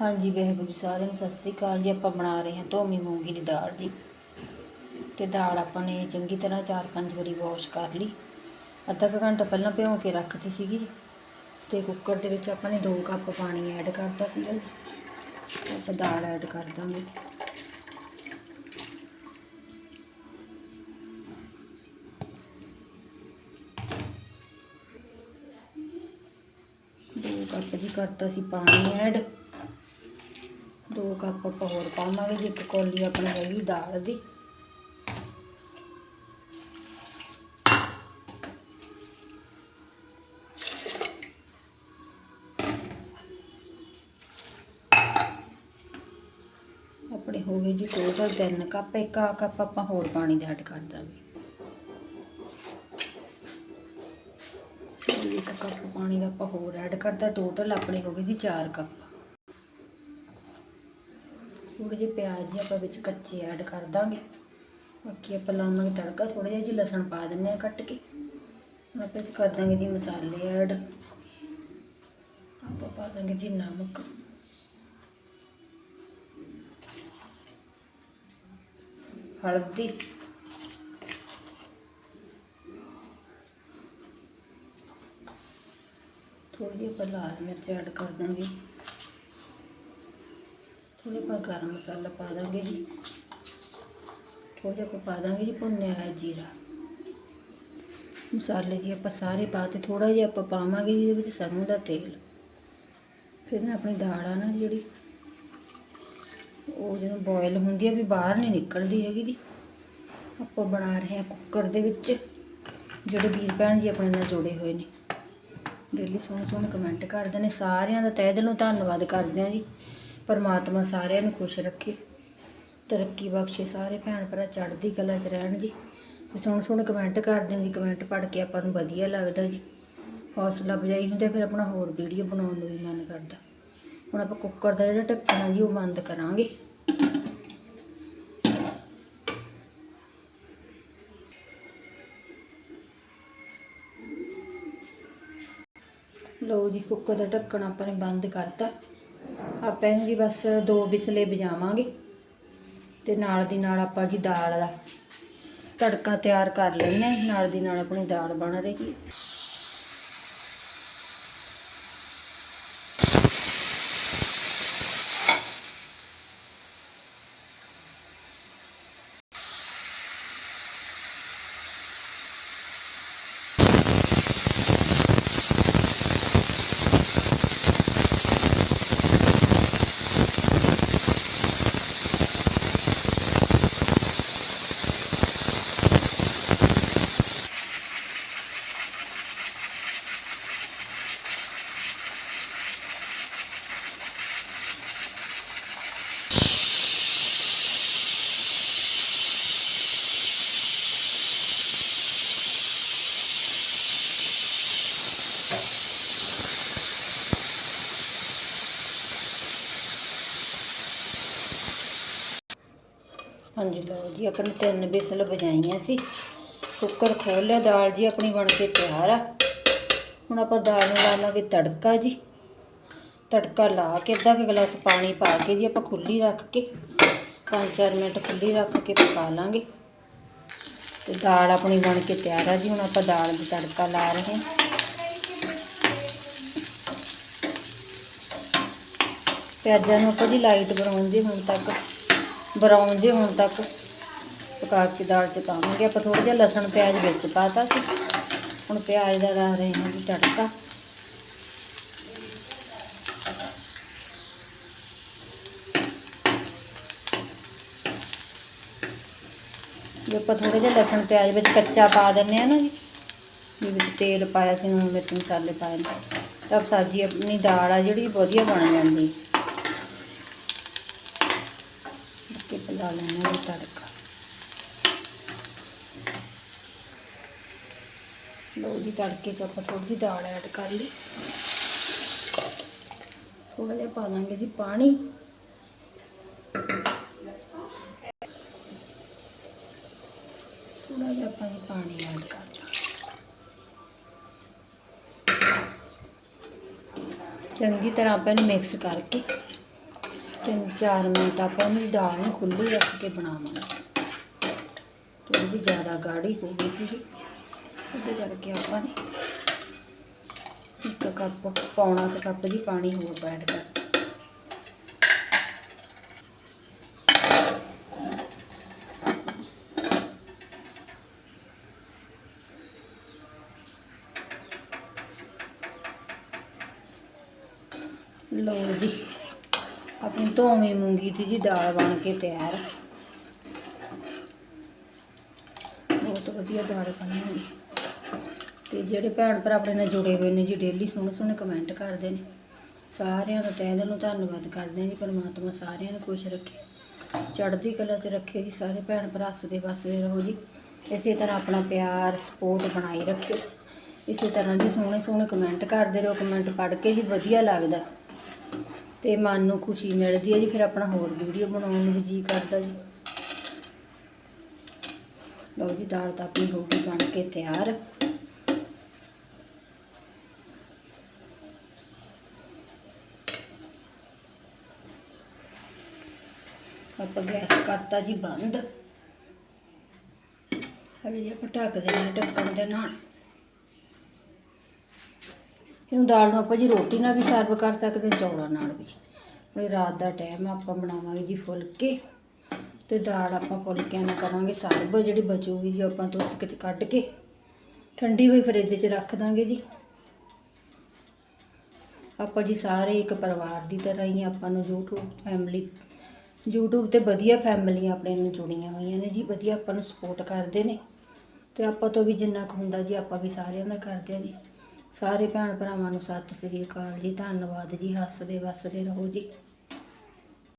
ਹਾਂਜੀ, ਵਾਹਿਗੁਰੂ ਜੀ, ਸਾਰਿਆਂ ਨੂੰ ਸਤਿ ਸ੍ਰੀ ਅਕਾਲ ਜੀ। ਆਪਾਂ ਬਣਾ ਰਹੇ ਹਾਂ ਧੋਮੀ ਮੂੰਗੀ ਦੀ ਦਾਲ ਜੀ। ਤੇ ਦਾਲ ਆਪਾਂ ਨੇ ਚੰਗੀ ਤਰ੍ਹਾਂ 4-5 ਵਾਰੀ ਵਾਸ਼ ਕਰ ਲਈ। ਅੱਧਾ ਕੁ ਘੰਟਾ ਪਹਿਲਾਂ ਭਿਉਂ ਕੇ ਰੱਖਤੀ ਸੀਗੀ ਜੀ। ਤੇ ਕੁੱਕਰ ਦੇ ਵਿੱਚ ਆਪਾਂ ਨੇ 2 ਕੱਪ ਪਾਣੀ ਐਡ ਕਰਤਾ ਸੀਗਾ ਜੀ। ਆਪਾਂ ਦਾਲ ਐਡ ਕਰ ਦਾਂਗੇ। ਦੋ ਕੱਪ ਜੀ ਕਰਤਾ ਸੀ ਪਾਣੀ ਐਡ ਦੋ ਕੱਪ ਆਪਾਂ ਹੋਰ ਪਾਵਾਂਗੇ, ਜੀ ਇੱਕ ਕੌਲੀ ਆਪਣੀ ਹੈਗੀ ਦਾਲ ਦੀ। ਆਪਣੇ ਹੋ ਗਏ ਜੀ ਟੋਟਲ 3 ਕੱਪ, ਇੱਕ ਆ ਕੱਪ ਆਪਾਂ ਹੋਰ ਪਾਣੀ ਦਾ ਐਡ ਕਰ ਦਾਂਗੇ। ਇੱਕ ਕੱਪ ਪਾਣੀ ਦਾ ਆਪਾਂ ਹੋਰ ਐਡ ਕਰਤਾ ਟੋਟਲ ਆਪਣੇ ਹੋ ਗਏ ਜੀ 4 ਕੱਪ। ਥੋੜੇ ਜਿਹੇ ਪਿਆਜ਼ ਜੀ ਆਪਾਂ ਵਿੱਚ ਕੱਚੇ ਐਡ ਕਰ ਦਾਂਗੇ। ਬਾਕੀ ਆਪਾਂ ਲਾਵਾਂਗੇ ਤੜਕਾ ਥੋੜਾ ਜਿਹਾ ਜੀ ਲਸਣ ਪਾ ਦਿੰਨੇ ਆ ਕੱਟ ਕੇ। ਆਪਾਂ ਵਿੱਚ ਕਰ ਦਾਂਗੇ ਜੀ ਮਸਾਲੇ ਐਡ ਆਪਾਂ ਪਾ ਦਾਂਗੇ ਜੀ ਨਮਕ। ਹਲਦੀ। ਥੋੜੀ ਜਿਹੀ ਆਪਾਂ ਲਾਲ ਮਿਰਚ ਐਡ ਕਰ ਦਾਂਗੇ। ਥੋੜਾ ਆਪਾਂ ਗਰਮ ਮਸਾਲਾ ਪਾ ਦਾਂਗੇ ਜੀ। ਥੋੜਾ ਜਿਹਾ ਆਪਾਂ ਪਾ ਦਾਂਗੇ ਜੀ ਭੁੰਨਿਆ ਹੋਇਆ ਜੀਰਾ। ਮਸਾਲੇ ਜੀ ਆਪਾਂ ਸਾਰੇ ਪਾਤੇ ਥੋੜਾ ਜਿਹਾ ਆਪਾਂ ਪਾਵਾਂਗੇ ਜੀ, ਇਹਦੇ ਵਿੱਚ ਸਰੋਂ ਦਾ ਤੇਲ। ਫਿਰ ਨਾ ਆਪਣੀ ਦਾਲ ਆ ਨਾ ਜਿਹੜੀ, ਉਹ ਜਦੋਂ ਬੋਇਲ ਹੁੰਦੀ ਆ ਵੀ ਬਾਹਰ ਨਹੀਂ ਨਿਕਲਦੀ ਹੈਗੀ ਜੀ। ਆਪਾਂ ਬਣਾ ਰਹੇ ਹਾਂ ਕੁੱਕਰ ਦੇ ਵਿੱਚ, ਜਿਹੜੇ ਵੀਰ ਭੈਣ ਜੀ ਆਪਣੇ ਨਾਲ ਜੁੜੇ ਹੋਏ ਨੇ। ਡੇਲੀ ਸੋਹਣੇ ਸੋਹਣੇ ਕਮੈਂਟ ਕਰਦੇ ਨੇ, ਸਾਰਿਆਂ ਦਾ ਤਹਿ ਦਿਲੋਂ ਧੰਨਵਾਦ ਕਰਦੇ ਹਾਂ ਜੀ। ਪਰਮਾਤਮਾ ਸਾਰਿਆਂ ਨੂੰ ਖੁਸ਼ ਰੱਖੇ। ਤਰੱਕੀ ਬਖਸ਼ੇ ਸਾਰੇ ਭੈਣ ਭਰਾ ਚੜ੍ਹਦੀ ਕਲਾ 'ਚ ਰਹਿਣ ਜੀ। ਸੋਹਣੇ ਸੋਹਣੇ ਕਮੈਂਟ ਕਰਦੇ ਹਾਂ ਜੀ ਕਮੈਂਟ ਪੜ੍ਹ ਕੇ ਆਪਾਂ ਨੂੰ ਵਧੀਆ ਲੱਗਦਾ ਜੀ। ਹੌਸਲਾ ਬਜਾਈ ਹੁੰਦੇ, ਫਿਰ ਆਪਣਾ ਹੋਰ ਵੀਡੀਓ ਬਣਾਉਣ ਨੂੰ ਵੀ ਮਨ ਕਰਦਾ। ਹੁਣ ਆਪਾਂ ਕੁੱਕਰ ਦਾ ਜਿਹੜਾ ਢੱਕਣਾ ਜੀ, ਉਹ ਬੰਦ ਕਰਾਂਗੇ। ਲਓ ਜੀ ਕੁੱਕਰ ਦਾ ਢੱਕਣ ਆਪਾਂ ਨੇ ਬੰਦ ਕਰਤਾ। ਆਪਾਂ ਇਹਨੂੰ ਜੀ ਬਸ ਦੋ ਵਿਸਲੇ ਵਜਾਵਾਂਗੇ ਤੇ ਨਾਲ ਦੀ ਨਾਲ ਆਪਾਂ ਜੀ ਦਾਲ ਦਾ ਤੜਕਾ ਤਿਆਰ ਕਰ ਲੈਂਦੇ ਹਾਂ। ਨਾਲ ਦੀ ਨਾਲ ਆਪਣੀ ਦਾਲ ਬਣ ਰਹੀ ਹਾਂਜੀ ਲਓ ਜੀ, ਆਪਾਂ ਨੇ ਤਿੰਨ ਵਿਸਲ ਵਜਾਈਆਂ ਸੀ। ਕੁੱਕਰ ਖੋਲ ਲਿਆ, ਦਾਲ ਜੀ ਆਪਣੀ ਬਣ ਕੇ ਤਿਆਰ ਆ। ਹੁਣ ਆਪਾਂ ਦਾਲ ਨੂੰ ਲਾਵਾਂਗੇ ਤੜਕਾ ਜੀ। ਤੜਕਾ ਲਾ ਕੇ, ਅੱਧਾ ਕੁ ਗਲਾਸ ਪਾਣੀ ਪਾ ਕੇ ਜੀ ਆਪਾਂ ਖੁੱਲੀ ਰੱਖ ਕੇ 5-4 ਮਿੰਟ ਖੁੱਲੀ ਰੱਖ ਕੇ ਪਕਾ ਲਾਂਗੇ। ਤੇ ਦਾਲ ਆਪਣੀ ਬਣ ਕੇ ਤਿਆਰ ਆ ਜੀ, ਹੁਣ ਆਪਾਂ ਦਾਲ ਦਾ ਤੜਕਾ ਲਾ ਰਹੇ ਹਾਂ। ਪਿਆਜ਼ਾਂ ਨੂੰ ਆਪਾਂ ਜੀ ਲਾਈਟ ਬਰਾਊਨ ਜਿਹੇ ਹੁਣ ਤੱਕ ਬਰਾਊਨ ਜੇ ਹੋਣ ਤੱਕ ਪਕਾ ਕੇ ਦਾਲ ਚ ਪਾਵਾਂਗੇ। ਆਪਾਂ ਥੋੜਾ ਜਿਹਾ ਲਸਣ, ਪਿਆਜ਼ ਵਿੱਚ ਪਾਤਾ ਸੀ। ਹੁਣ ਪਿਆਜ਼ ਦਾ ਲਾ ਰਹੇ ਹਾਂ ਜੀ ਤੜਕਾ। ਜੇ ਆਪਾਂ ਥੋੜਾ ਜਿਹਾ ਲਸਣ, ਪਿਆਜ਼ ਵਿੱਚ ਕੱਚਾ ਪਾ ਦਿੰਨੇ ਆ ਨਾ ਜੀ, ਵੀ ਵਿੱਚ ਤੇਲ ਪਾਇਆ ਸੀ, ਨੂਣ ਮਿਰਚ, ਮਸਾਲੇ ਪਾਏ ਨੇ, ਤਾਂ ਸਬਜ਼ੀ ਆਪਣੀ ਦਾਲ ਆ ਜਿਹੜੀ, ਵਧੀਆ ਬਣ ਜਾਂਦੀ। ਕੇ ਪਲਾ ਲੈਣਾ ਜੀ ਤੜਕਾ। ਲਓ ਜੀ, ਤੜਕੇ ਚ ਆਪਾਂ ਥੋੜੀ ਜਿਹੀ ਦਾਲ ਐਡ ਕਰ ਲਈ। ਥੋੜਾ ਜਿਹਾ ਪਾ ਲਾਂਗੇ ਜੀ ਪਾਣੀ। ਥੋੜਾ ਜਿਹਾ ਆਪਾਂ ਜੀ ਪਾਣੀ ਐਡ ਕਰ ਚੰਗੀ ਤਰ੍ਹਾਂ ਆਪਾਂ ਇਹਨੂੰ ਮਿਕਸ ਕਰਕੇ ਤਿੰਨ, ਚਾਰ ਮਿੰਟ ਆਪਾਂ ਉਹਦੀ ਦਾਲ ਨੂੰ ਖੁੱਲੀ ਰੱਖ ਕੇ ਬਣਾਵਾਂਗੇ। ਥੋੜੀ ਜ਼ਿਆਦਾ ਗਾੜੀ ਹੋ ਗਈ ਸੀ। ਉਹਦੇ ਚੜ ਕੇ ਆਪਾਂ ਨੇ ਇੱਕ ਕੱਪ ਪੌਣਾ ਕੁ ਕੱਪ ਜੀ ਪਾਣੀ ਹੋਰ ਐਡ ਕਰ ਲਓ ਜੀ। ਆਪਣੀ ਧੋਵੀਂ ਮੂੰਗੀ ਦੀ ਜੀ ਦਾਲ ਬਣ ਕੇ ਤਿਆਰ। ਬਹੁਤ ਵਧੀਆ ਦਾਲ ਬਣੀ ਹੋਈ। ਤੇ ਜਿਹੜੇ ਭੈਣ ਭਰਾ ਆਪਣੇ ਨਾਲ ਜੁੜੇ ਹੋਏ ਨੇ ਜੀ ਡੇਲੀ ਸੋਹਣੇ ਸੋਹਣੇ ਕਮੈਂਟ ਕਰਦੇ ਨੇ। ਸਾਰਿਆਂ ਦਾ ਤਹਿ ਦਿਲੋਂ ਧੰਨਵਾਦ ਕਰਦੇ ਹਾਂ ਜੀ, ਪਰਮਾਤਮਾ ਸਾਰਿਆਂ ਨੂੰ ਖੁਸ਼ ਰੱਖੇ। ਚੜ੍ਹਦੀ ਕਲਾ 'ਚ ਰੱਖੇ ਜੀ ਸਾਰੇ ਭੈਣ ਭਰਾ, ਹੱਸਦੇ ਵਸਦੇ ਰਹੋ ਜੀ। ਇਸੇ ਤਰ੍ਹਾਂ ਆਪਣਾ ਪਿਆਰ ਸਪੋਰਟ ਬਣਾਈ ਰੱਖਿਓ। ਇਸੇ ਤਰ੍ਹਾਂ ਜੀ ਸੋਹਣੇ ਸੋਹਣੇ ਕਮੈਂਟ ਕਰਦੇ ਰਹੋ। ਕਮੈਂਟ ਪੜ੍ਹ ਕੇ ਜੀ ਵਧੀਆ ਲੱਗਦਾ। ਤੇ ਮਨ ਨੂੰ ਖੁਸ਼ੀ ਮਿਲਦੀ ਹੈ ਜੀ, ਫਿਰ ਆਪਣਾ ਹੋਰ ਵੀਡੀਓ ਬਣਾਉਣ ਨੂੰ ਜੀ ਕਰਦਾ ਜੀ। ਲਓ ਜੀ, ਦਾਲ ਤਾਂ ਆਪਣੀ ਰੋਟੀ ਬਣ ਕੇ ਤਿਆਰ। ਆਪਾਂ ਗੈਸ ਕਰਤਾ ਜੀ ਬੰਦ। ਹਲੇ ਜੀ ਆਪਾਂ ਢੱਕ ਦੇਣਾ ਢੱਕਣ ਦੇ ਨਾਲ। ਇਹਨੂੰ ਦਾਲ ਨੂੰ ਆਪਾਂ ਜੀ ਰੋਟੀ ਨਾਲ ਵੀ ਸਰਵ ਕਰ ਸਕਦੇ ਹਾਂ, ਚੌਲਾਂ ਨਾਲ ਵੀ। ਹੁਣ ਰਾਤ ਦਾ ਟਾਈਮ ਆਪਾਂ ਬਣਾਵਾਂਗੇ ਜੀ ਫੁਲਕੇ। ਤੇ ਦਾਲ ਆਪਾਂ ਫੁਲਕਿਆਂ ਨਾਲ ਕਰਾਂਗੇ ਸਰਵ ਜਿਹੜੀ ਬਚੂਗੀ ਜੀ ਆਪਾਂ ਤੁਸਕ ਚ ਕੱਢ ਕੇ, ਠੰਡੀ ਹੋਈ ਫਰਿੱਜ 'ਚ ਰੱਖ ਦਾਂਗੇ ਜੀ। ਆਪਾਂ ਜੀ ਸਾਰੇ ਇੱਕ ਪਰਿਵਾਰ ਦੀ ਤਰ੍ਹਾਂ ਹੀ ਆਪਾਂ ਨੂੰ YouTube ਫੈਮਿਲੀ YouTube ਤੇ ਵਧੀਆ ਫੈਮਲੀਆਂ ਆਪਣੇ ਨਾਲ ਜੁੜੀਆਂ ਹੋਈਆਂ ਨੇ ਜੀ, ਵਧੀਆ ਆਪਾਂ ਨੂੰ ਸਪੋਰਟ ਕਰਦੇ ਨੇ। ਤੇ ਆਪਾਂ ਤੋਂ ਵੀ ਜਿੰਨਾ ਕੁ ਹੁੰਦਾ ਜੀ, ਆਪਾਂ ਵੀ ਸਾਰਿਆਂ ਦਾ ਕਰਦੇ ਹਾਂ ਜੀ। ਸਾਰੇ ਭੈਣ ਭਰਾਵਾਂ ਨੂੰ ਸਤਿ ਸ੍ਰੀ ਅਕਾਲ ਜੀ ਧੰਨਵਾਦ ਜੀ ਹੱਸਦੇ ਵਸਦੇ ਰਹੋ ਜੀ।